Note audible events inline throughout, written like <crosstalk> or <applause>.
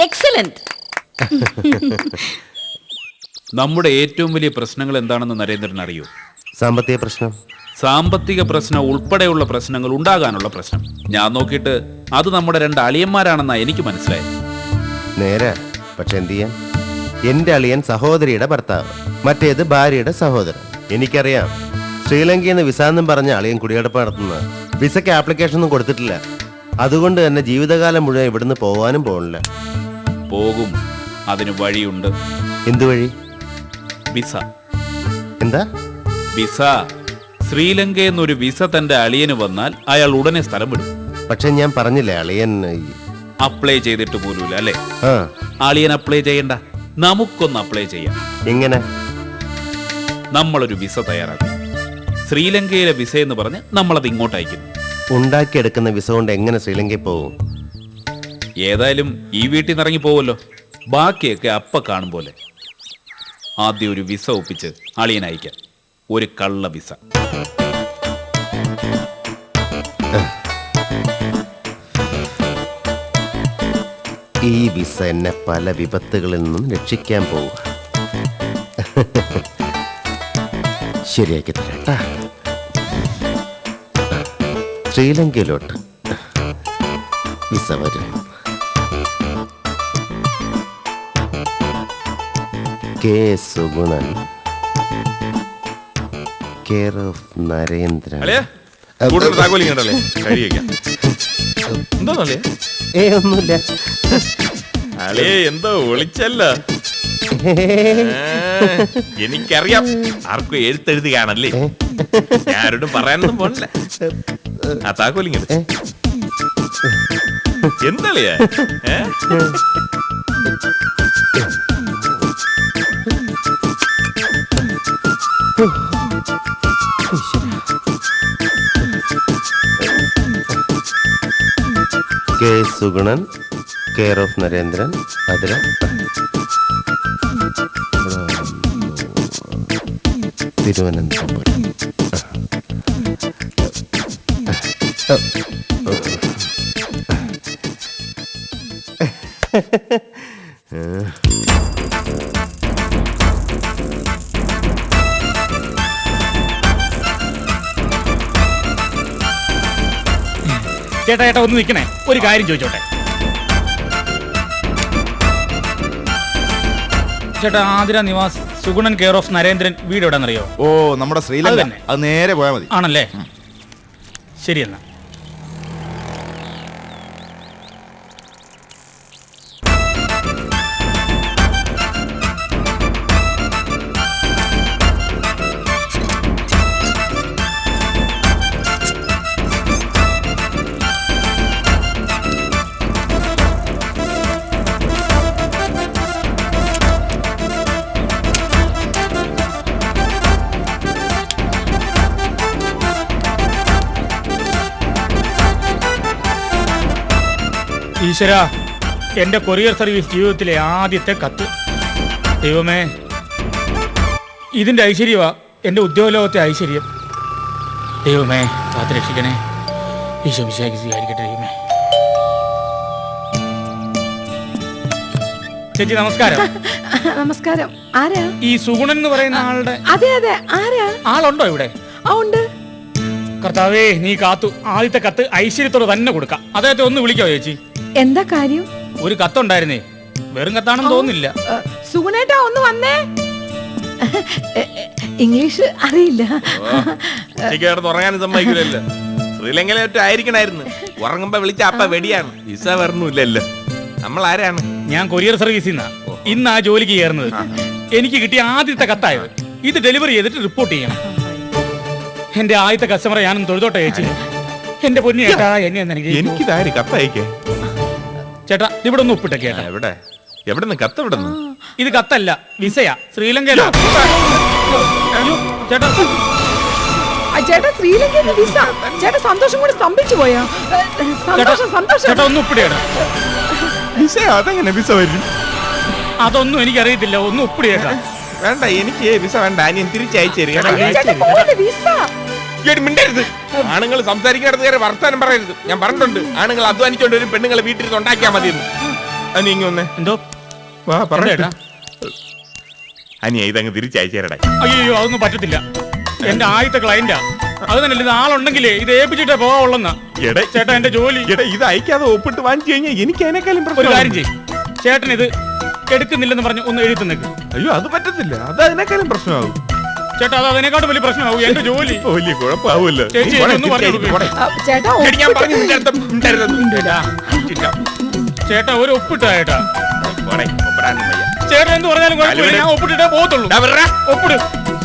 Excellent നമ്മുടെ ഏറ്റവും വലിയ പ്രശ്നങ്ങൾ എന്താണെന്ന് നരേന്ദ്രൻ അറിയൂ? സാമ്പത്തിക പ്രശ്നം. സാമ്പത്തിക പ്രശ്നം ഉൾപ്പെടെയുള്ള പ്രശ്നങ്ങൾ ഉണ്ടാകാനുള്ള പ്രശ്നം. ഞാൻ നോക്കിയിട്ട് അത് നമ്മുടെ രണ്ട് അളിയന്മാരാണെന്നാ എനിക്ക് മനസ്സിലായി നേരെ. പക്ഷെ എന്ത് ചെയ്യാൻ? എന്റെ അളിയൻ സഹോദരിയുടെ ഭർത്താവ് മറ്റേത് ഭാര്യയുടെ സഹോദരൻ. എനിക്കറിയാം. ശ്രീലങ്കയിൽ നിന്ന് വിസ എന്നും പറഞ്ഞ അളിയൻ കുടിയെടുപ്പ് നടത്തുന്നത് വിസയ്ക്ക് ആപ്ലിക്കേഷൻ ഒന്നും കൊടുത്തിട്ടില്ല. അതുകൊണ്ട് തന്നെ ജീവിതകാലം മുഴുവൻ ഇവിടുന്ന് പോകാനും പോകണില്ല പോകും. അതിന് വഴിയുണ്ട്. എന്ത് വഴി? വിസ. എന്താ? വിസ. ശ്രീലങ്കയിൽ നിന്നൊരു വിസ തന്റെ അളിയന് വന്നാൽ അയാൾ ഉടനെ സ്ഥലം വിടും. പക്ഷെ ഞാൻ പറഞ്ഞില്ലേ അളിയൻ അപ്ലൈ ചെയ്തിട്ട് പോലും അല്ലേ? ആ. അളിയൻ അപ്ലൈ ചെയ്യണ്ട. നമുക്കൊന്ന് അപ്ലൈ ചെയ്യാം. എങ്ങനെ? നമ്മളൊരു വിസ തയ്യാറാക്കും. ശ്രീലങ്കയിലെ വിസ എന്ന് പറഞ്ഞ് നമ്മളത് ഇങ്ങോട്ട് അയക്കുന്നു. ഉണ്ടാക്കിയെടുക്കുന്ന വിസ കൊണ്ട് എങ്ങനെ ശ്രീലങ്കയിൽ പോകും? ഏതായാലും ഈ വീട്ടിൽ നിന്ന് ഇറങ്ങിപ്പോവല്ലോ ബാക്കിയൊക്കെ അപ്പ കാണും പോലെ. ആദ്യം ഒരു വിസ ഒപ്പിച്ച് അളിയൻ അയക്കാം. ഒരു കള്ള വിസ. ഈ വിസ എന്നെ പല വിപത്തുകളിൽ നിന്നും രക്ഷിക്കാൻ പോവുക. ശരിയാക്കി തരട്ടാ ശ്രീലങ്കയിലോട്ട് വിസ വരും. K Suganan care of Narendran. അളിയാ കൂടുതൽ താക്കോലി കണ്ടല്ലേ കഴിയേക്കാം എന്താണല്ലേ ഏ ഒന്നുമില്ല. അളിയെ എന്തോ ഒളിച്ചല്ല എനിക്കറിയാം. ആർക്കും എഴുത്തെഴുതി കാണല്ലേ? ആരോടും പറയാനൊന്നും പോണില്ല. ആ താക്കോലിങ്ങ എന്താളിയാ? ഏ? K Suganan care of Narendran Athira Thiruvananthapuram. ചേട്ടാ ചേട്ടാ ഒന്ന് നിൽക്കണേ. ഒരു കാര്യം ചോദിച്ചോട്ടെ. ചേട്ടാ ആതിര നിവാസ് സുഗുണൻ കെയർ ഓഫ് നരേന്ദ്രൻ വീട് എവിടെന്നറിയോ ഓ നമ്മുടെ ശ്രീലങ്ക. അത് നേരെ പോയാൽ മതി. ആണല്ലേ? ശരി എന്നാ ഈശ്വര എന്റെ കൊറിയർ സർവീസ് ജീവിതത്തിലെ ആദ്യത്തെ കത്ത്. ദൈവമേ ഇതിന്റെ ഐശ്വര്യമാ എന്റെ ഉദ്യോഗലോകത്തെ ഐശ്വര്യം. ദൈവമേ കാത്തു രക്ഷിക്കണേ. ഈശോ വിശാഖി സ്വീകരിക്കട്ടെ ദൈവമേ. ചേച്ചി നമസ്കാരം. <laughs> നമസ്കാരം. ആരാ? ഈ സുഗുണൻ എന്ന് പറയുന്ന ആളുടെ അതെ അതെ. ആരാ? ആളുണ്ടോ ഇവിടെ? ആ ഉണ്ട്. കർത്താവേ നീ കാത്തു. ആദ്യത്തെ കത്ത് ഐശ്വര്യത്തോടെ തന്നെ കൊടുക്കാം. അദ്ദേഹത്തെ ഒന്ന് വിളിക്കോ ചേച്ചി. എന്താ കാര്യം? ഒരു കത്തുണ്ടായിരുന്നേ. വെറും കത്താണെന്ന് തോന്നില്ല സുഗുണേട്ടാ ഒന്ന് വന്നേ. ഇംഗ്ലീഷ് അറിയില്ല. ഉച്ചയ്ക്ക് കിടന്ന് ഉറങ്ങാനും സമ്മതിക്കില്ലല്ലോ ശ്രീലങ്കയിലെ ആയിരിക്കണായിരുന്നു. ഉറങ്ങുമ്പോ വിളിച്ച അപ്പ വെടിയാണ്. വിസ വരണമില്ലല്ലോ നമ്മൾ ആരാണ് ഞാൻ കൊറിയർ സർവീസിൽ നിന്നാ. ഇന്ന് ആ ജോലിക്ക് കയറുന്നത്. എനിക്ക് കിട്ടിയ ആദ്യത്തെ കത്തായത്. ഇത് ഡെലിവറി ചെയ്തിട്ട് റിപ്പോർട്ട് ചെയ്യണം. എന്റെ ആദ്യത്തെ കസ്റ്റമറെ ഞാനും തൊഴുതോട്ടെ ചേച്ചി. എന്റെ പൊന്നു ചേട്ടാ എന്നെ എനിക്ക് കത്തയക്കേ? ചേട്ടാ ഇവിടെ ഒന്ന് ഉപ്പിട്ട കേട്ടാ. എവിടെ എവിടെ? നിന്ന് കത്ത് എവിടെ നിന്ന് ഇത് കത്തല്ല വിസയാ. ശ്രീലങ്കയിലോ. ചേട്ടാ. ആ, ചേട്ടാ ശ്രീലങ്കയിൽ നിന്ന് വിസ. ചേട്ടാ സന്തോഷം കൂടി സ്തംഭിച്ചു പോയാ. സന്തോഷം സന്തോഷം. ചേട്ടാ ഒന്ന് ഒപ്പിടിയാണ് വിസ അതെങ്ങനെ വിസ വരും? അതൊന്നും എനിക്കറിയത്തില്ല. ഒന്ന് ഒപ്പിടിയേക്കാം വേണ്ട എനിക്ക് വിസ വേണ്ട. അനിയൻ തിരിച്ചയച്ചു തരിക ചേട്ടാ വിസ? മിണ്ടരുത്. ആണുങ്ങൾ സംസാരിക്കുന്നിടത്ത് കയറി വർത്താനം പറയരുത്. ഞാൻ പറഞ്ഞിട്ടുണ്ട് ആണുങ്ങൾ അധ്വാനിച്ചോണ്ട് ഒരു പെണ്ണുങ്ങളെ വീട്ടിൽ നിന്ന് ഉണ്ടാക്കിയാൽ മതിയെന്ന്. അനി ഇങ്ങ എന്തോ? വാ പറഞ്ഞേട്ടാ. അനിയ ഇതങ്ങ് തിരിച്ചയച്ചേരടാ. അയ്യോ അതൊന്നും പറ്റത്തില്ല. എന്റെ ആദ്യത്തെ ക്ലയന്റാ അത് തന്നെ ഇത് ആളുണ്ടെങ്കിലേ ഇത് ഏൽപ്പിച്ചിട്ടേ പോവാവുള്ളെന്നാ എടേ ചേട്ടാ എന്റെ ജോലി. എടാ ഇത് അയക്കാതെ ഒപ്പിട്ട് വാങ്ങിച്ചു കഴിഞ്ഞാൽ എനിക്ക് അതിനേക്കാളും ഒരു കാര്യം ചെയ്യും. ചേട്ടൻ ഇത് എടുക്കുന്നില്ലെന്ന് പറഞ്ഞ് ഒന്ന് എഴുതി തന്നേക്ക്. അയ്യോ അത് പറ്റത്തില്ല. അത് അതിനേക്കാളും പ്രശ്നമാകും ചേട്ടാ അത് അതിനെക്കാട്ടും വലിയ പ്രശ്നമാവും. എന്റെ ജോലി. വലിയ കുഴപ്പമാവുമല്ലോ ചേച്ചി, ഒന്ന് പറഞ്ഞു ചേട്ടാ എടി, ഞാൻ പറഞ്ഞു. ചേട്ടാ ചേട്ടാ ഒരു ഒപ്പിട്ടാ ചേട്ടാ. പോടെ, ഒപ്പിടാനും വയ്യ. ചേട്ടൻ എന്ത് പറഞ്ഞാലും കുഴപ്പമില്ല. ഞാൻ ഒപ്പിട്ടിട്ടേ പോകത്തുള്ളൂ. ഡാ, വിടറാ. ഒപ്പിട്.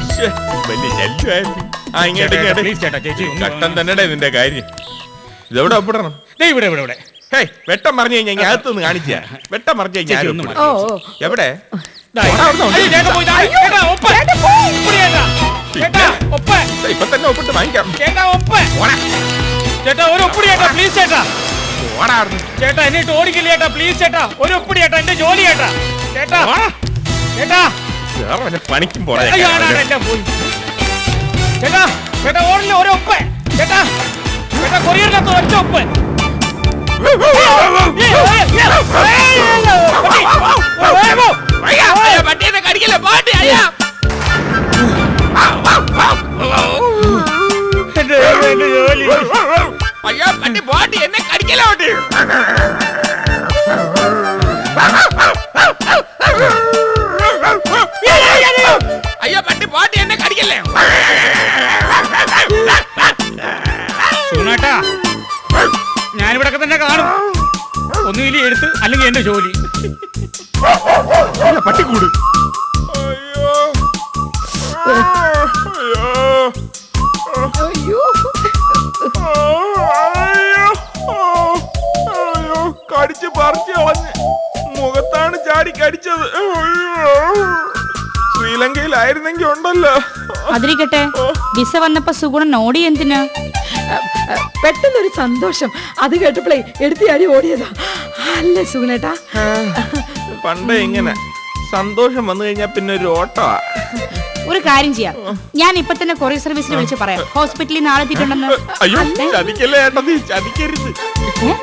ശ്ശേ, വലിയ ശല്യമായിരുന്നു ആ ഇങ്ങോട്ട് ചേട്ടാ, ഇങ്ങോട്ട് please ചേട്ടാ, ചേച്ചി, ഒന്ന് കട്ടൻ തന്നെടേ ഇതിന്റെ കാര്യം. ഇതെവിടെ ഒപ്പിടണം? ദേ ഇവിടെ ഇവിടെ ഇവിടെ. ഹേയ് വെട്ടം പറഞ്ഞു കഴിഞ്ഞാൽ ഞാൻ അകത്തുനിന്ന് കാണിച്ച. വെട്ടം പറഞ്ഞു കഴിഞ്ഞാൽ ചേച്ചി. ഓ ഓ. എവിടെ ഇപ്പൊ തന്നെ ഒപ്പിട്ട് വാങ്ങിക്കാം ചേട്ടാ, ഒപ്പ്. ചേട്ടാ ഒരു ഒപ്പിടി ചേട്ടാ പ്ലീസ് ചേട്ടാ. ചേട്ടാ എന്നെ ഓടിക്കില്ല ചേട്ടാ പ്ലീസ് ചേട്ടാ ഒരു ഒപ്പിടി ചേട്ടാ എന്റെ ജോലി ചേട്ടാ ചേട്ടാ ചേട്ടാ പണിക്കും പോടാ പോയി ചേട്ടാ ചേട്ടാ ഓടില്ല ഒരു ഒപ്പ് ചേട്ടാ ചേട്ടാ കൊറിയറിനകത്ത് ഒറ്റ ഒപ്പ് ഏയ്, ഏയ്, ഏയ്, ഏയ്, പട്ടി. ഓ, വേഗം. അയ്യാ, അയ്യാ, പട്ടീനെ കടിക്കല്ലേ, പാട്ടി, അയ്യാ. എന്റെ എന്റെ ജോലി അയ്യാ, പട്ടി, പാട്ടി, എന്നെ കടിക്കല്ലേ, പാട്ടി. അയ്യോ ഒന്നുകിൽ എടുത്ത് അല്ലെങ്കിൽ എന്റെ ജോലി. പട്ടിക്കൂട്. കൂട് അയ്യോ. അയ്യോ. അയ്യോ. കടിച്ച് പറിച്ച് കളഞ്ഞ് മുഖത്താണ് ചാടി കടിച്ചത്. അയ്യോ. ശ്രീലങ്കയിലായിരുന്നെങ്കി ഉണ്ടല്ലോ. അതിരിക്കട്ടെ. വിസ വന്നപ്പോ സുഗുണൻ ഓടി എന്തിന്? പെട്ടെന്നൊരു സന്തോഷം. അത് കേട്ടപ്പോഴേ എടുത്തിയാടി ഓടിയതാ. അല്ലേ സുഗുണേട്ടാ? പണ്ടേ ഇങ്ങനെ സന്തോഷം വന്നു കഴിഞ്ഞാൽ പിന്നെ ഒരു ഓട്ടോ ഒരു കാര്യം ചെയ്യാം. ഞാൻ ഇപ്പൊ തന്നെ കൊറിയർ സർവീസിൽ വിളിച്ച് പറയാം. ഹോസ്പിറ്റലിൽ നാളെ എത്തിയിട്ടുണ്ടെന്ന്. അയ്യോ ചതിക്കല്ലേ ഏട്ടതി ചതിക്കരുത്. ഏ?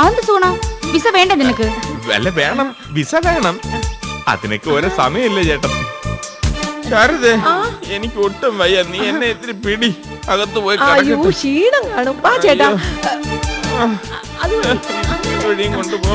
അതെന്ത് സുഗുണ? വിസ വേണ്ട നിനക്ക്? അല്ല വേണം. വിസ വേണം. അതിനൊക്കെ ഓരോ സമയമില്ലേ ചേട്ടൻ ശാരദേ എനിക്ക് ഒട്ടും വയ്യ. നീ എന്നെ ഇത്തിരി പിടി. അകത്ത് പോയി അയ്യോ. ക്ഷീണം കാണും ആ ചേട്ടാ അത് കൊണ്ടുപോ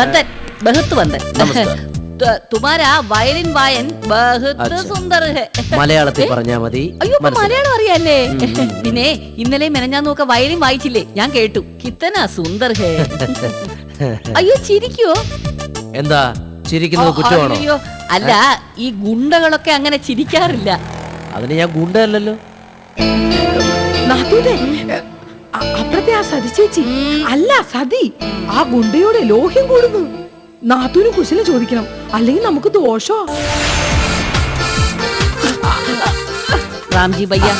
ബന്ദൻ ബഹത്ത് ബന്ദൻ നമസ്കാരം. തുമാര വയലിൻ വായൻ ബഹത്ത് സുന്ദർ. ഹെ. മലയാളത്തിൽ പറഞ്ഞാ മതി. അയ്യോ മലയാളം അറിയാല്ലേ? പിന്നെ ഇന്നലെ മെനഞ്ഞാന്ന് നോക്ക വയലിൻ വായിച്ചില്ലേ? ഞാൻ കേട്ടു. കിത്തന സുന്ദർ. ഹേ. അയ്യോ ചിരിക്കോ എന്താ? ചിരിക്കുന്നത് കുറ്റമാണോ? അയ്യോ. അല്ല ഈ ഗുണ്ടകളൊക്കെ അങ്ങനെ ചിരിക്കാറില്ല. അതിന് ഞാൻ ഗുണ്ടല്ലോ നാത്തൂനെ. അപ്പുറത്തെ ആ സതി ചേച്ചി. അല്ല സതി. ആ ഗുണ്ടയുടെ ലോഹ്യം കൂടുന്നു. നാത്തൂന് കുശലം ചോദിക്കണം. അല്ലെങ്കിൽ നമുക്ക് ദോഷോ? റാംജി ഭയ്യ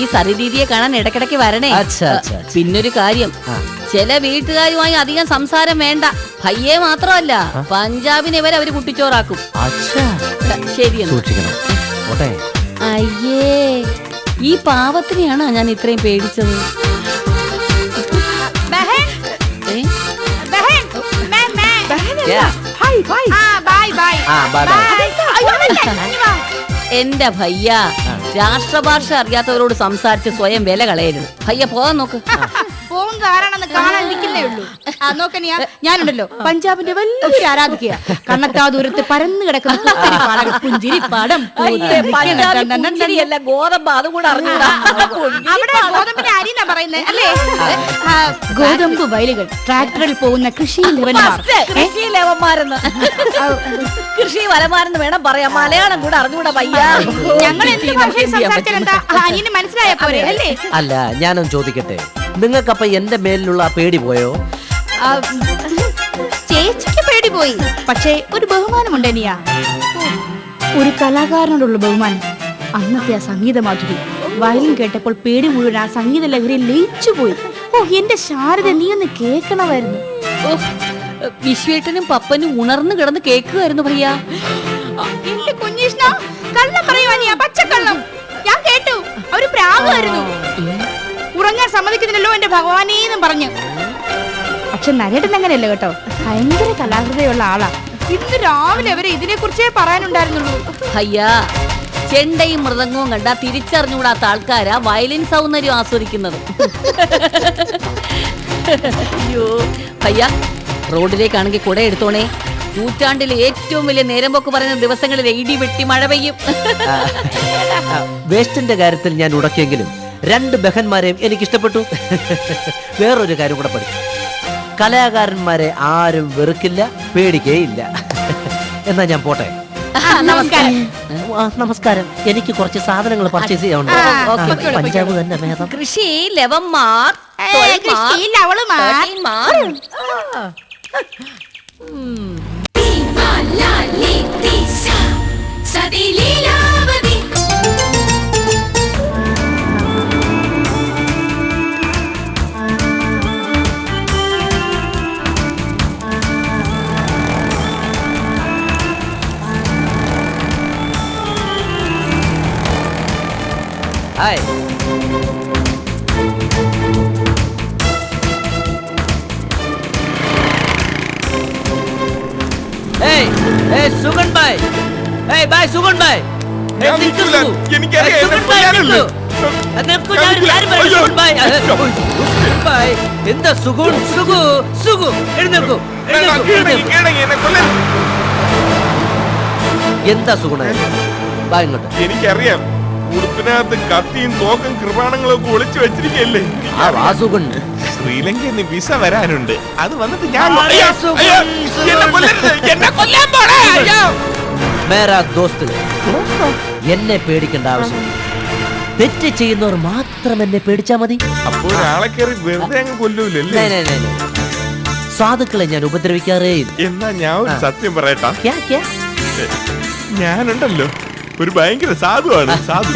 ഈ സരിദീദിയെ കാണാൻ ഇടക്കിടക്ക് വരണേ. പിന്നൊരു കാര്യം. ചില വീട്ടുകാരുമായി അധികം സംസാരം വേണ്ട. ഭയ്യേ മാത്രമല്ല പഞ്ചാബിനെ വരെ അവർ കുട്ടിച്ചോറാക്കും. ഓട്ടെ അയ്യേ ഈ പാവത്തിനെയാണോ ഞാൻ ഇത്രയും പേടിച്ചത്? ആ ബൈ ബൈ എന്റെ ഭയ്യ രാഷ്ട്രഭാഷ അറിയാത്തവരോട് സംസാരിച്ച് സ്വയം വില കളയരുത്. ഭയ്യ പോകാൻ നോക്ക്. പോകുന്നത് ആരാണെന്ന് കാണാൻ ഉള്ളൂ. ആ നോക്കനിയാ ഞാനുണ്ടല്ലോ. പഞ്ചാബിന്റെ വലിയ ആരാധിക്കുക കണ്ണത്താ ദൂരത്ത് പരന്നു കിടക്കുന്ന ഗോതമ്പ് അതും കൂടെ അറിഞ്ഞൂടാ അവിടെ ഗോതമ്പിന്റെ അരിന്നാ പറയുന്നത് അല്ലേ? ഗോതമ്പ് വയലുകൾ ട്രാക്ടറിൽ പോകുന്ന കൃഷി കൃഷി ലേവന്മാരെന്ന് കൃഷി വലമാരെന്ന് വേണം പറയാം. മലയാളം കൂടെ അറിഞ്ഞുകൂടാ പയ്യ. ഞങ്ങൾ എന്ത് ഭാഷയിൽ സംസാരിച്ചാൽ എന്താ? അനിയന് മനസ്സിലായ പോലെ അല്ലേ? അല്ല ഞാനൊന്ന് ചോദിക്കട്ടെ. നിങ്ങൾക്കപ്പൊ എന്റെ മേലിലുള്ള ആ പേടി പോയോ? ആ, ചേച്ചിക്ക് പേടി പോയി. പക്ഷേ ഒരു ബഹുമാനമുണ്ട് അനിയ. ഒരു കലാകാരനോടുള്ള ബഹുമാനം. അന്നത്തെ ആ സംഗീത മാധുരി. വയലിൻ കേട്ടപ്പോൾ പേടി മുഴുവൻ ആ സംഗീത ലഹരിയിൽ ലയിച്ചു പോയി. ഓ എന്റെ ശാരദ നീ ഒന്ന് കേൾക്കണമായിരുന്നു. വിശ്വേട്ടനും പപ്പനും ഉണർന്നു കിടന്ന് കേൾക്കുമായിരുന്നു ഭയ്യ. എന്റെ കുഞ്ഞീഷ്ണ കള്ളം പറയുവാനിയാ പച്ചക്കള്ളം. ഞാൻ കേട്ടു. അവർ പ്രാവായിരുന്നു ഉറങ്ങാൻ സമ്മതിക്കുന്നില്ലല്ലോ എന്റെ ഭഗവാനേന്നും പറഞ്ഞു. പക്ഷെ നരേട്ടൻ അങ്ങനെയല്ല കേട്ടോ? ഭയങ്കര കലാകൃതയുള്ള ആളാ. ഇന്ന് രാവിലെ വരെ ഇതിനെ കുറിച്ചേ പറയാനുണ്ടായിരുന്നുള്ളൂ. അയ്യാ ചെണ്ടയും മൃദംഗവും കണ്ടാ തിരിച്ചറിഞ്ഞുകൂടാത്ത ആൾക്കാരാ വയലിൻ സൗന്ദര്യം ആസ്വദിക്കുന്നത്. അയ്യോ ഭയ്യ റോഡിലേക്കാണെങ്കിൽ കുട എടുത്തോണേ. നൂറ്റാണ്ടിലെ ഏറ്റവും വലിയ നേരമ്പോക്ക് പറയുന്ന ദിവസങ്ങളിൽ ഇടി വെട്ടി മഴ പെയ്യും. വേസ്റ്റിന്റെ കാര്യത്തിൽ ഞാൻ ഉടക്കിയെങ്കിലും രണ്ട് ബഹന്മാരെയും എനിക്ക് ഇഷ്ടപ്പെട്ടു <laughs> വേറൊരു കാര്യം കൂടെ പഠിച്ചു കലാകാരന്മാരെ ആരും വെറുക്കില്ല പേടിക്കേയില്ല. <laughs> എന്നാ ഞാൻ പോട്ടെ? നമസ്കാരം. നമസ്കാരം. എനിക്ക് കുറച്ച് സാധനങ്ങൾ പർച്ചേസ് ചെയ്യാനുണ്ട്. പഞ്ചാബ് തന്നെ മേധം കൃഷി ലവന്മാർ ഏ, തൊഴിൽമാർ, കാര്യം പറയാം, അയ്യോ. സുഗൺ ഭായ്. ഏയ്, സുഗൺ ഭായ്, എന്താ സുഗുൺ? സുഗു സുഗു. എഴുന്നേൽക്കൂ. എന്താ സുഗുണ? എനിക്കറിയാം. ഉടുപ്പിനകത്ത് കത്തിയും തോക്കും കൃപാണങ്ങളും ഒക്കെ ഒളിച്ചു വെച്ചിരിക്കല്ലേ ആ വാസു കൊണ്ട് ശ്രീലങ്കയിൽ നിന്ന് വിസ വരാനുണ്ട്. അത് വന്നിട്ട് ഞാൻ അയ്യോ, അയ്യോ. എന്നെ കൊല്ലരുത്, എന്നെ കൊല്ലാൻ പോണേ, അയ്യോ. മേരാ ദോസ്ത് എന്നെ പേടിക്കേണ്ട ആവശ്യം തെറ്റ് ചെയ്യുന്നവർ മാത്രം എന്നെ പേടിച്ചാ മതി. അപ്പൊ ഒരാളെ കയറി വെറുതെ അങ്ങ് കൊല്ലൂലല്ലേ? നേ, നേ, നേ, നേ. സാധുക്കളെ ഞാൻ ഉപദ്രവിക്കാറേ ഇല്ല എന്നാ ഞാൻ ഒരു സത്യം പറയട്ടാ. ക്യാ, ക്യാ? ഞാനുണ്ടല്ലോ. ഒരു ഭയങ്കര സാധുവാണ്. സാധു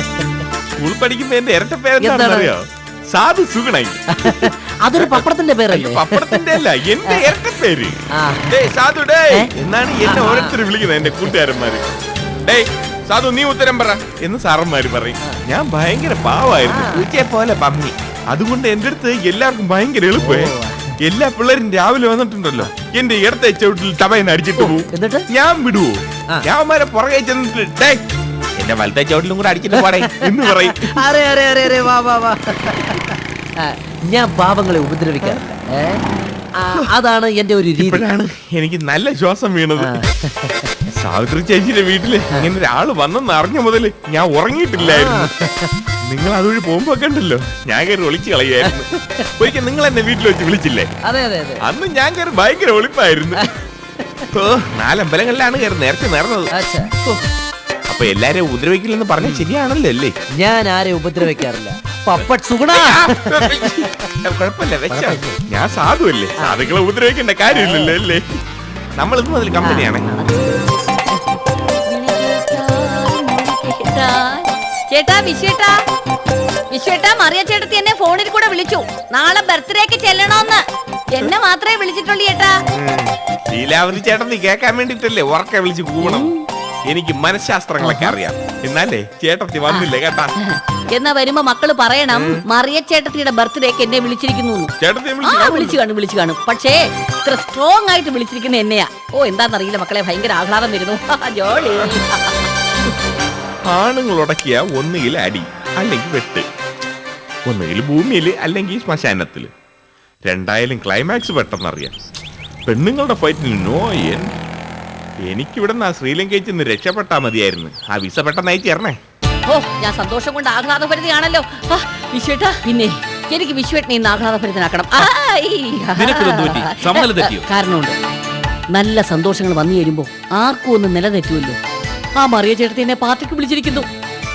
സ്കൂൾ പഠിക്കുമ്പോ എന്റെ ഇരട്ട പേരെന്താണെന്ന് എന്താണ്? അറിയോ? സാധു സുഗണൈ അതൊരു പപ്പടത്തിന്റെ പേരല്ലേ? പപ്പടത്തിന്റെ അല്ല എന്റെ ഇരട്ട പേര്. സാധു ഡേ എന്നാണ് എന്നെ ഓരോരുത്തർ വിളിക്കുന്നത് എന്റെ കൂട്ടുകാരന്മാര്. ഡേ സാധു നീ ഉത്തരം പറ എന്ന് സാറന്മാര് പറയും. ഞാൻ ഭയങ്കര പാവായിരുന്നു. പൂച്ചയെ പോലെ പമ്മി അതുകൊണ്ട് എന്റെ അടുത്ത് എല്ലാവർക്കും ഭയങ്കര എളുപ്പേ എല്ലാ പിള്ളേരും രാവിലെ വന്നിട്ടുണ്ടല്ലോ. എന്റെ ഇടത്തെ ചവിട്ടിൽ തവയൻ അടിച്ചിട്ട് പോകും എന്നിട്ട്? ഞാൻ വിടുവോ. ഞാൻ പുറകെ ചെന്നിട്ട് എന്റെ വലത്തെ ചോട്ടിലും കൂടെ അടിച്ചിട്ട് പോടേ. എന്ന് പറയും. അരെ അരെ അരെ അരെ വാ വാ വാ. ആ, ഞാൻ പാവങ്ങളെ ഉപദ്രവിക്കാറില്ല. ഏ? ആ, അതാണ് എന്റെ ഒരു രീതി. ഇപ്പോഴാണ് എനിക്ക് നല്ല ശ്വാസം വീണത്. സാവിത്രി ചേച്ചിയുടെ വീട്ടിൽ ഇങ്ങനെ ഒരാൾ വന്നെന്ന് അറിഞ്ഞ മുതൽ ഞാൻ ഉറങ്ങിയിട്ടില്ലായിരുന്നു. നിങ്ങൾ അതുവഴി പോകുമ്പോ കണ്ടല്ലോ. ഞാൻ കയറി ഒളിച്ചു കളയായിരുന്നു ഒരിക്കൽ നിങ്ങൾ എന്നെ വീട്ടിൽ വെച്ച് വിളിച്ചില്ലേ? അതെ അതെ അതെ. അന്ന് ഞാൻ കയറി ഭയങ്കര ഒളിപ്പായിരുന്നു. ഓ നാലമ്പലങ്ങളിലാണ് കയറി നേരത്തെ നേർന്നത് അപ്പൊ എല്ലാരും ഉപദ്രവിക്കില്ലെന്ന് പറഞ്ഞ ശരിയാണല്ലോ അല്ലേ? ഞാൻ ആരെ ഉപദ്രവിക്കാറില്ല. പപ്പട്ട് സുഗുണ. കുഴപ്പമില്ല വെച്ചോ. ഞാൻ സാധുവല്ലേ? സാധുക്കളെ ഉപദ്രവിക്കേണ്ട കാര്യമില്ലല്ലോ അല്ലേ? നമ്മൾ ഇന്ന് മുതൽ കമ്പനിയാണ് ചേട്ടാ വിശ്വേട്ടാ. വിശ്വേട്ടാ മറിയ ചേട്ടത്തി എന്നെ ഫോണിൽ കൂടെ വിളിച്ചു. നാളെ ബർത്ത്ഡേക്ക് ചെല്ലണോന്ന്. എന്നെ മാത്രമേ വിളിച്ചിട്ടുള്ളൂ ചേട്ടാ. ലീലാവതി ചേട്ടൻ നീ കേൾക്കാൻ വേണ്ടിട്ടല്ലേ ഉറക്കെ വിളിച്ച് കൂവണം. എനിക്ക് മനഃശാസ്ത്രങ്ങളൊക്കെ അറിയാം. എന്നാലേ ചേട്ടത്തി വന്നില്ലേ കേട്ടാ? എന്നാ വരുമ്പോ മക്കൾ പറയണം. മറിയ ചേട്ടത്തിയുടെ ബർത്ത്ഡേക്ക് എന്നെ വിളിച്ചിരിക്കുന്നു ചേട്ടത്തി ആ വിളിച്ചു കാണും വിളിച്ചു കാണും. പക്ഷേ ഇത്ര സ്ട്രോങ് ആയിട്ട് വിളിച്ചിരിക്കുന്ന എന്നെയാ. ഓ എന്താന്നറിയില്ല മക്കളെ ഭയങ്കര ആഹ്ലാദം വരുന്നു. <laughs> ജോളി. ആണുങ്ങൾ ഉടക്കിയ ഒന്നുകിൽ അടി അല്ലെങ്കിൽ വെട്ട്. ഒന്നുകിൽ ഭൂമിയിൽ അല്ലെങ്കിൽ ശ്മശാനത്തിൽ. രണ്ടായാലും ക്ലൈമാക്സ് പെട്ടെന്നറിയാം. പെണ്ണുങ്ങളുടെ ഫൈറ്റിന് നോ എൻ എനിക്കിവിടെ നിന്ന് ആ ശ്രീലങ്കയിൽ ചെന്ന് രക്ഷപ്പെട്ടാ മതിയായിരുന്നു. ആ വിസ പെട്ടെന്ന് അയച്ചു തരണേ ഓ ഞാൻ സന്തോഷം കൊണ്ട് ആഹ്ലാദഭരിതയാണല്ലോ. ആ, വിശ്വേട്ടാ പിന്നെ എനിക്ക് വിശ്വേട്ടനെ ഇന്ന് ആഹ്ലാദഭരിതനാക്കണം. ആയ്. നിനക്കിതെന്ത് പറ്റി? സമനില തെറ്റിയോ? കാരണമുണ്ട്. നല്ല സന്തോഷങ്ങൾ വന്നു കഴിയുമ്പോ ആർക്കും ഒന്ന് നിലതെറ്റുമല്ലോ. ആ മറിയ ചേട്ടത്തി എന്നെ പാർട്ടിക്ക് വിളിച്ചിരിക്കുന്നു.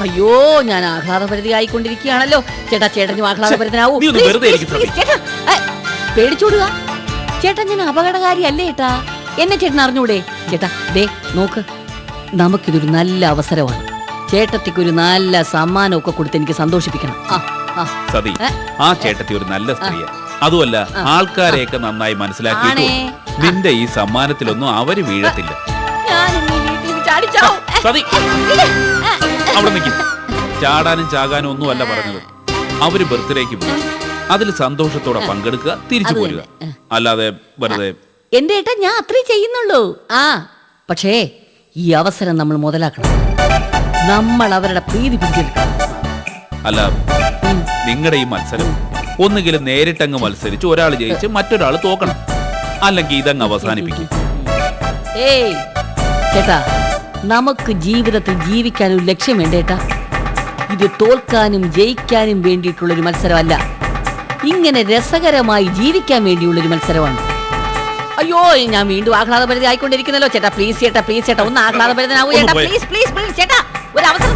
അയ്യോ ഞാൻ ആഹ്ലാദഭരിതയായിക്കൊണ്ടിരിക്കുകയാണല്ലോ. ചേട്ടാ ചേട്ടനും ആഹ്ലാദഭരിതനാവൂ. നീ ഒന്ന് വെറുതെ please, ഇരിക്ക് please, ചേട്ടാ ഏ, പേടിച്ചോടുക. ചേട്ടാ ഞാൻ അപകടകാരി ഏട്ടാ? എന്നെ ചേട്ടൻ അറിഞ്ഞൂടെ? ചേട്ടാ ദേ നോക്ക്. നമുക്കിതൊരു നല്ല അവസരമാണ്. ചേട്ടത്തിക്ക് ഒരു നല്ല സമ്മാനമൊക്കെ കൊടുത്ത് എനിക്ക് സന്തോഷിപ്പിക്കണം. ആ ആ. സതി ആ ചേട്ടത്തി ഒരു നല്ല സ്ത്രീയാണ് അതുമല്ല ആൾക്കാരെയൊക്കെ നന്നായി മനസ്സിലാക്കി ആണേ. നിന്റെ ഈ സമ്മാനത്തിലൊന്നും അവർ വീഴത്തില്ല. ഞാനിന്ന് ഈ വീട്ടിൽ നിന്ന് ചാടിച്ചാവും. സതി. അവിടെ നിൽക്കും ചാടാനും ചാകാനും ഒന്നും അല്ല പറഞ്ഞത്. അവർ ബർത്ത്ഡേക്ക് പോയി അതിൽ സന്തോഷത്തോടെ പങ്കെടുക്കുക തിരിച്ചു പോരുക. അല്ലാതെ വെറുതെ എന്റെ ഏട്ടാ ഞാൻ അത്രേ ചെയ്യുന്നുള്ളൂ. ആ പക്ഷേ ഈ അവസരം നമ്മൾ മുതലാക്കണം. നമ്മൾ അവരുടെ പ്രീതി പിടിച്ചെടുക്കണം അല്ല നിങ്ങളുടെ ഈ മത്സരം ഒന്നുകിലും നേരിട്ടങ്ങ് മത്സരിച്ച് ഒരാൾ ജയിച്ച് മറ്റൊരാൾ തോക്കണം. അല്ലെങ്കിൽ ഇതങ്ങ് അവസാനിപ്പിക്കും. ഏയ് ചേട്ടാ നമുക്ക് ജീവിതത്തിൽ ജീവിക്കാൻ ഒരു ലക്ഷ്യം വേണ്ടേട്ടാ ഇത് തോൽക്കാനും ജയിക്കാനും വേണ്ടിയിട്ടുള്ളൊരു മത്സരമല്ല. ഇങ്ങനെ രസകരമായി ജീവിക്കാൻ വേണ്ടിയുള്ളൊരു മത്സരമാണ്. അയ്യോ ഞാൻ വീണ്ടും ആഹ്ലാദഭരിത ആയിക്കൊണ്ടിരിക്കുന്നല്ലോ ചേട്ടാ പ്ലീസ് ചേട്ടാ പ്ലീസ് ചേട്ടാ ഒന്ന് ആഹ്ലാദഭരിതനാവൂ. ചേട്ടാ. പ്ലീസ് പ്ലീസ് പ്ലീസ് ചേട്ടാ ഒരു അവസരം